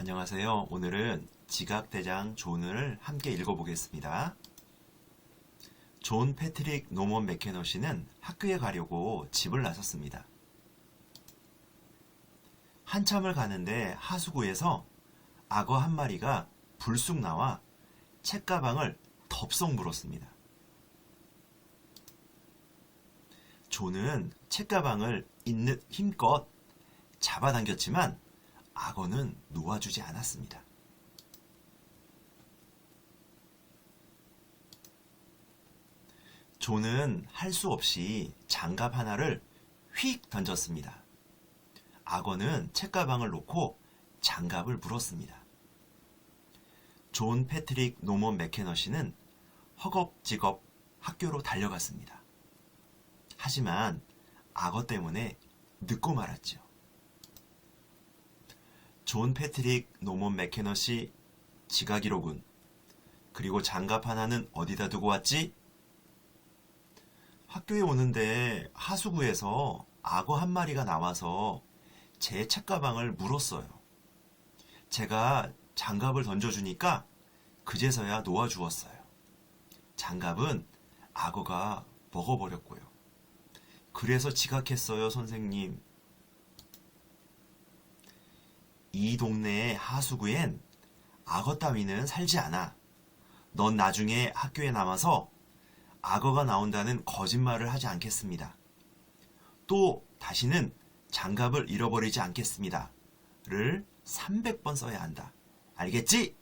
안녕하세요. 오늘은 지각대장 존을 함께 읽어보겠습니다. 존 패트릭 노먼 맥케너 씨는 학교에 가려고 집을 나섰습니다. 한참을 가는데 하수구에서 악어 한 마리가 불쑥 나와 책가방을 덥석 물었습니다. 존은 책가방을 있는 힘껏 잡아당겼지만 악어는 놓아주지 않았습니다. 존은 할 수 없이 장갑 하나를 휙 던졌습니다. 악어는 책가방을 놓고 장갑을 물었습니다. 존 패트릭 노먼 맥케너 씨는 허겁지겁 학교로 달려갔습니다. 하지만 악어 때문에 늦고 말았죠. 존 패트릭 노먼 맥케너 씨 지각이로군. 그리고 장갑 하나는 어디다 두고 왔지? 학교에 오는데 하수구에서 악어 한 마리가 나와서 제 책가방을 물었어요. 제가 장갑을 던져주니까 그제서야 놓아주었어요. 장갑은 악어가 먹어버렸고요. 그래서 지각했어요, 선생님. 이 동네의 하수구엔 악어 따위는 살지 않아. 넌 나중에 학교에 남아서 악어가 나온다는 거짓말을 하지 않겠습니다. 또 다시는 장갑을 잃어버리지 않겠습니다. 를 300번 써야 한다. 알겠지?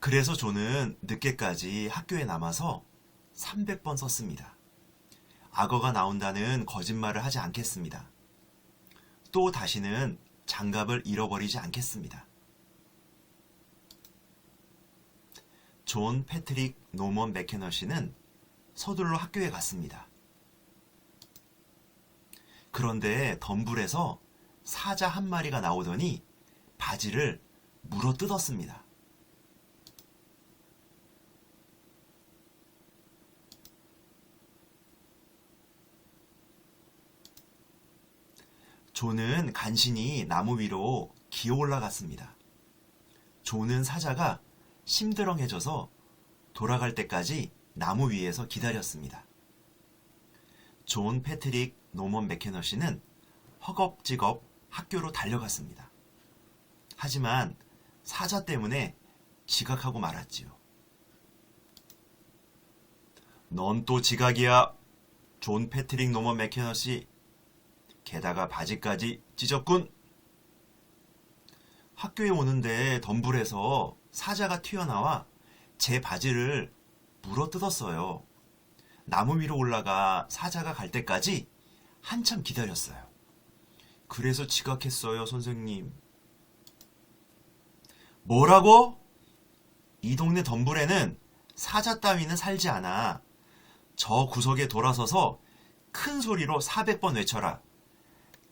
그래서 저는 늦게까지 학교에 남아서 300번 썼습니다. 악어가 나온다는 거짓말을 하지 않겠습니다. 또 다시는 장갑을 잃어버리지 않겠습니다. 존 패트릭 노먼 맥케너 씨는 서둘러 학교에 갔습니다. 그런데 덤불에서 사자 한 마리가 나오더니 바지를 물어 뜯었습니다. 존은 간신히 나무 위로 기어 올라갔습니다. 존은 사자가 심드렁해져서 돌아갈 때까지 나무 위에서 기다렸습니다. 존 패트릭 노먼 맥케너 씨는 허겁지겁 학교로 달려갔습니다. 하지만 사자 때문에 지각하고 말았지요. 넌 또 지각이야. 존 패트릭 노먼 맥케너 씨. 게다가 바지까지 찢었군. 학교에 오는데 덤불에서 사자가 튀어나와 제 바지를 물어 뜯었어요. 나무 위로 올라가 사자가 갈 때까지 한참 기다렸어요. 그래서 지각했어요, 선생님. 뭐라고? 이 동네 덤불에는 사자 따위는 살지 않아. 저 구석에 돌아서서 큰 소리로 400번 외쳐라.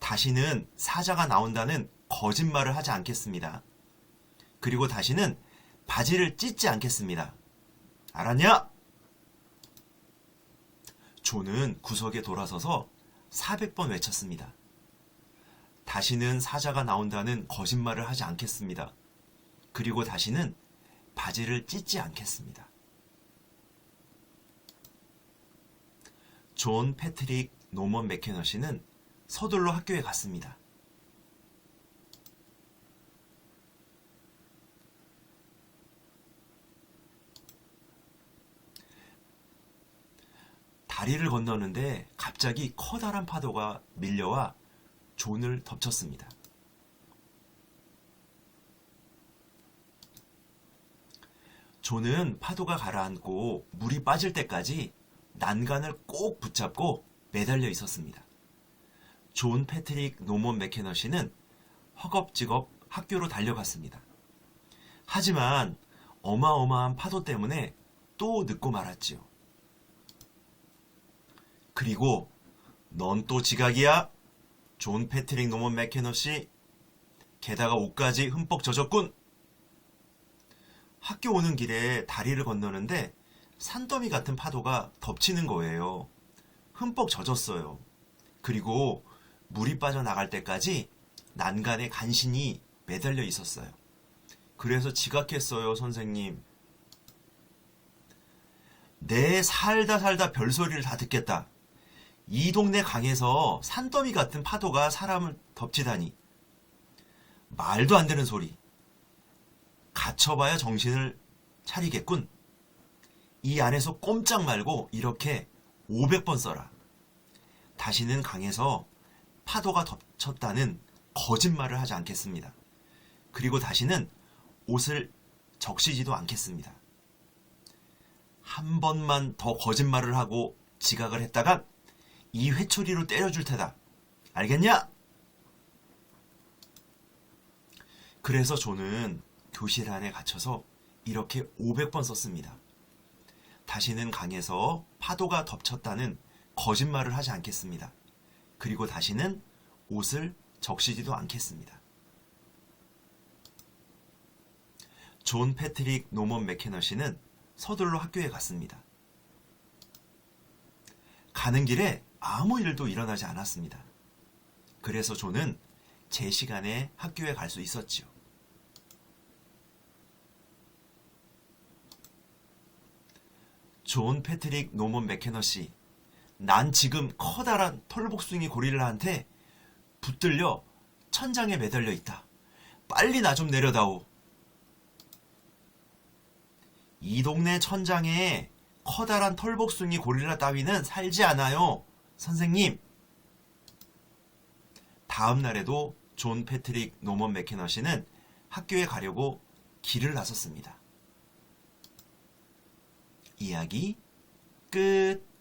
다시는 사자가 나온다는 거짓말을 하지 않겠습니다. 그리고 다시는 바지를 찢지 않겠습니다. 알았냐? 조는 구석에 돌아서서 400번 외쳤습니다. 다시는 사자가 나온다는 거짓말을 하지 않겠습니다. 그리고 다시는 바지를 찢지 않겠습니다. 존 패트릭 노먼 맥케너 씨는 서둘러 학교에 갔습니다. 다리를 건너는데 갑자기 커다란 파도가 밀려와 존을 덮쳤습니다. 존은 파도가 가라앉고 물이 빠질 때까지 난간을 꼭 붙잡고 매달려 있었습니다. 존 패트릭 노먼 맥케너 씨는 허겁지겁 학교로 달려갔습니다. 하지만 어마어마한 파도 때문에 또 늦고 말았지요. 그리고 넌 또 지각이야? 존 패트릭 노먼 맥케너 씨. 게다가 옷까지 흠뻑 젖었군. 학교 오는 길에 다리를 건너는데 산더미 같은 파도가 덮치는 거예요. 흠뻑 젖었어요. 그리고 물이 빠져나갈 때까지 난간에 간신히 매달려 있었어요. 그래서 지각했어요, 선생님. 내 살다 살다 별소리를 다 듣겠다. 이 동네 강에서 산더미 같은 파도가 사람을 덮치다니. 말도 안 되는 소리. 갇혀봐야 정신을 차리겠군. 이 안에서 꼼짝 말고 이렇게 500번 써라. 다시는 강에서 파도가 덮쳤다는 거짓말을 하지 않겠습니다. 그리고 다시는 옷을 적시지도 않겠습니다. 한 번만 더 거짓말을 하고 지각을 했다간 이 회초리로 때려줄 테다. 알겠냐? 그래서 저는 교실 안에 갇혀서 이렇게 500번 썼습니다. 다시는 강에서 파도가 덮쳤다는 거짓말을 하지 않겠습니다. 그리고 다시는 옷을 적시지도 않겠습니다. 존 패트릭 노먼 맥케너시는 서둘러 학교에 갔습니다. 가는 길에 아무 일도 일어나지 않았습니다. 그래서 존은 제 시간에 학교에 갈 수 있었지요. 존 패트릭 노먼 맥케너시, 난 지금 커다란 털복숭이 고릴라한테 붙들려 천장에 매달려 있다. 빨리 나 좀 내려다오. 이 동네 천장에 커다란 털복숭이 고릴라 따위는 살지 않아요. 선생님. 다음 날에도 존 패트릭 노먼 맥케너시는 학교에 가려고 길을 나섰습니다. 이야기 끝.